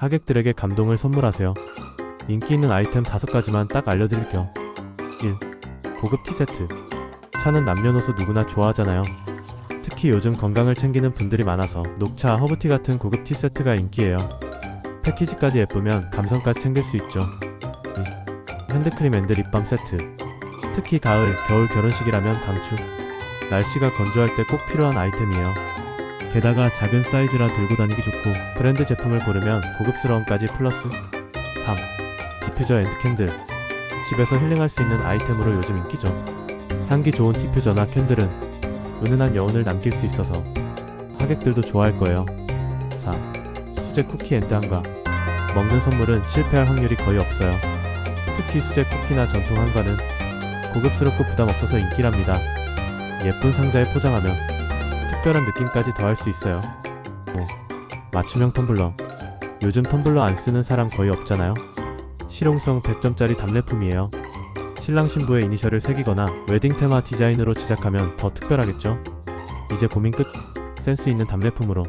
하객들에게 감동을 선물하세요. 인기 있는 아이템 5가지만 딱 알려드릴게요. 1. 고급 티세트. 차는 남녀노소 누구나 좋아하잖아요. 특히 요즘 건강을 챙기는 분들이 많아서 녹차, 허브티 같은 고급 티세트가 인기예요. 패키지까지 예쁘면 감성까지 챙길 수 있죠. 2. 핸드크림 앤드 립밤 세트. 특히 가을, 겨울 결혼식이라면 강추. 날씨가 건조할 때 꼭 필요한 아이템이에요. 게다가 작은 사이즈라 들고 다니기 좋고 브랜드 제품을 고르면 고급스러움까지 플러스 3. 디퓨저 앤드 캔들. 집에서 힐링할 수 있는 아이템으로 요즘 인기죠. 향기 좋은 디퓨저나 캔들은 은은한 여운을 남길 수 있어서 하객들도 좋아할 거예요. 4. 수제 쿠키 앤드 한과. 먹는 선물은 실패할 확률이 거의 없어요. 특히 수제 쿠키나 전통 한과는 고급스럽고 부담 없어서 인기랍니다. 예쁜 상자에 포장하면 특별한 느낌까지 더할 수 있어요. 5. 맞춤형 텀블러. 요즘 텀블러 안 쓰는 사람 거의 없잖아요. 실용성 100점짜리 답례품이에요. 신랑 신부의 이니셜을 새기거나 웨딩 테마 디자인으로 제작하면 더 특별하겠죠? 이제 고민 끝. 센스 있는 답례품으로